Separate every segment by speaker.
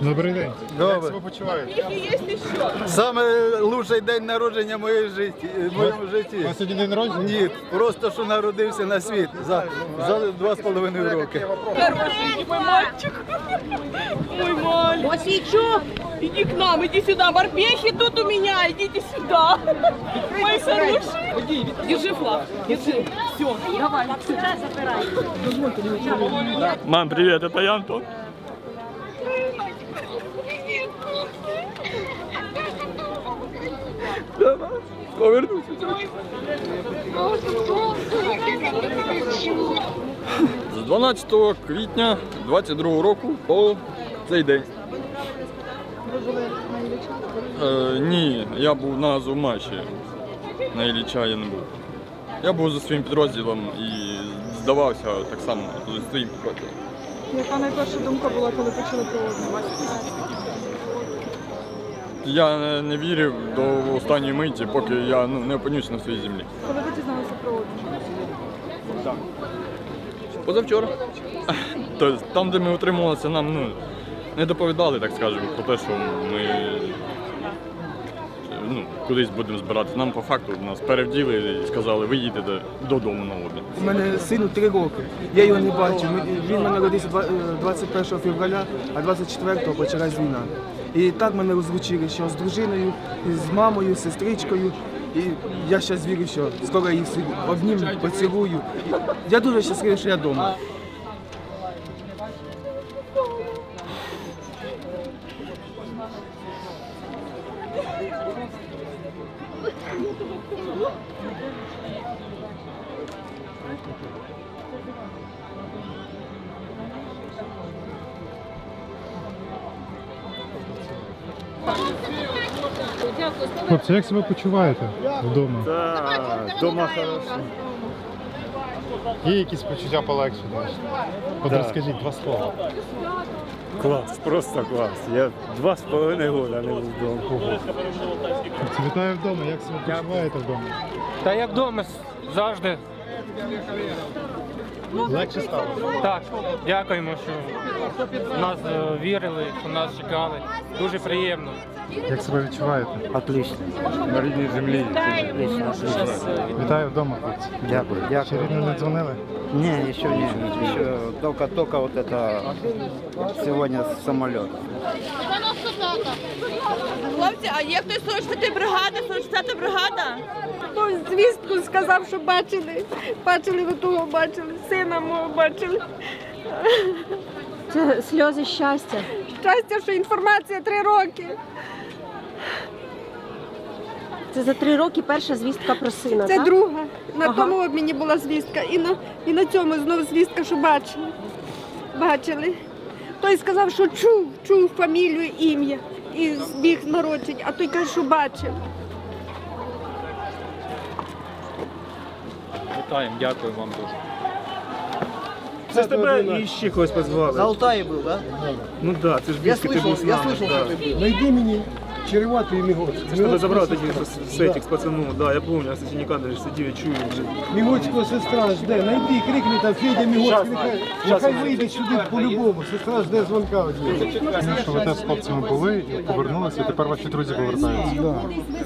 Speaker 1: Добрий день. Як
Speaker 2: Добре.
Speaker 1: себе почуваєте?
Speaker 2: Саме лучший день народження в моєї житті, в моєму
Speaker 1: У
Speaker 2: житті.
Speaker 1: вас сьогодні день народження?
Speaker 2: Ні, просто що народився на світ за, за два з половиною роки.
Speaker 3: Хороший мой мальчик. Мой мальчик.
Speaker 4: Осічук!
Speaker 3: Иди к нам, иди сюда. Морпехи тут у меня, идите сюда. Мои хорошие. Держи флаг. Держи. Все, давай.
Speaker 5: Мам, привет, это я Антон. Повернуся. З 12 квітня 22 року по цей день. Е, ні, я був на Азовмаші. На Ілліча я не був. Я був за своїм підрозділом і здавався так само за своїм підрозділом.
Speaker 6: Яка найперша думка була, коли почали проводити?
Speaker 5: Я не, не вірив до останньої миті, поки я ну, не опинюся на своїй землі.
Speaker 6: Коли ви дізналися про Так.
Speaker 5: Позавчора. Тобто, там, де ми утримувалися, нам ну, не доповідали, так скажемо, про те, що ми ну, кудись будемо збирати. Нам по факту нас перевділи і сказали, ви їдете додому на обмін.
Speaker 7: У мене сину три роки. Я його не бачив. Він мене народився два- е, 21 февраля, а 24-го почалась війна. І так мене розлучили, що з дружиною, з мамою, з сестричкою. І я зараз вірю, що скоро їх обніму, поцілую. Я дуже щасливий, що я вдома.
Speaker 1: Хлопці, як себе почуваєте вдома?
Speaker 8: Так, дома хорошо.
Speaker 1: Є якісь почуття полегшення? От розкажіть два слова.
Speaker 8: Клас, просто клас. Я два з половиною роки не був вдома.
Speaker 1: Вітаю вдома. Як себе почуваєте вдома?
Speaker 9: Та як вдома завжди.
Speaker 1: Легше стало?
Speaker 9: Так, дякуємо, що нас е, вірили, що нас чекали. Дуже приємно.
Speaker 1: Як себе відчуваєте?
Speaker 8: Отлично. На рідній землі.
Speaker 1: Вітаю вдома, хлопці.
Speaker 8: Дякую,
Speaker 1: Ще
Speaker 8: дякую.
Speaker 1: рідно не дзвонили?
Speaker 8: Не, еще не. Еще только-только вот это сегодня самолет.
Speaker 3: Хлопці, а є хтось 44 бригада, 44 бригада?
Speaker 6: Хтось звістку сказав, що бачили. Бачили ви того, бачили, сина мого бачили.
Speaker 4: Це сльози щастя.
Speaker 6: Щастя, що інформація три роки.
Speaker 4: Це за три роки перша звістка про сина.
Speaker 6: Це
Speaker 4: так?
Speaker 6: друга. На
Speaker 4: Ага.
Speaker 6: тому обміні була звістка. І на, і на цьому знову звістка, що бачили. Бачили. Той сказав, що чув, чув фамілію, ім'я і збіг народжень, а той каже, що бачив.
Speaker 9: Вітаємо, дякую вам дуже.
Speaker 8: Це ж тебе і ще когось позвали.
Speaker 7: Алтаї був, так?
Speaker 8: Ну так, да, це ж близько ти був з нами. да.
Speaker 7: Найди мені черевату і мігот.
Speaker 8: Це ж тебе забрав тоді сетік з пацану, да, я пам'ятаю, я кстати, ніколи не сидів, я чую вже.
Speaker 7: Міготського сестра жде. Найди, крикни там Федя Мігоцький, нехай, нехай вийде сюди по-любому. Сестра жде дзвонка від нього.
Speaker 1: Знаю, що ви теж з хлопцями були і повернулися, і тепер ваші друзі повертаються.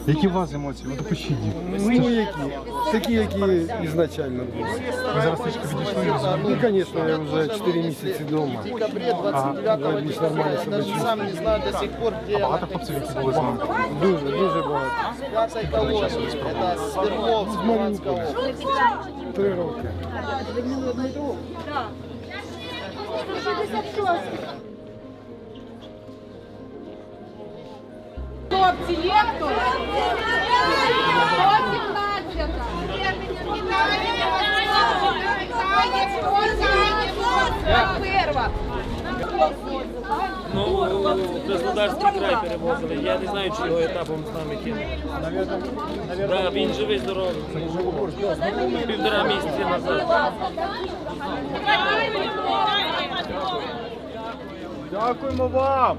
Speaker 1: Які у вас емоції? От опишіть їх.
Speaker 7: Ну які? Такі, які ізначально були.
Speaker 1: Ви зараз трішки відійшли і
Speaker 7: Ну,
Speaker 1: розумієте.
Speaker 7: звісно, я вже 4 місяці вдома. Я більш нормально себе чувствую.
Speaker 1: А багато хлопців, які були
Speaker 7: Дуже, дуже багато. З Маріуполя. Три роки.
Speaker 3: Хлопці, є хтось?
Speaker 9: Краснодарський край перевозили. Я не знаю, чи його етапом з нами кинули. Да, він живий, здоровий. Півтора місяці назад.
Speaker 8: Дякуємо вам!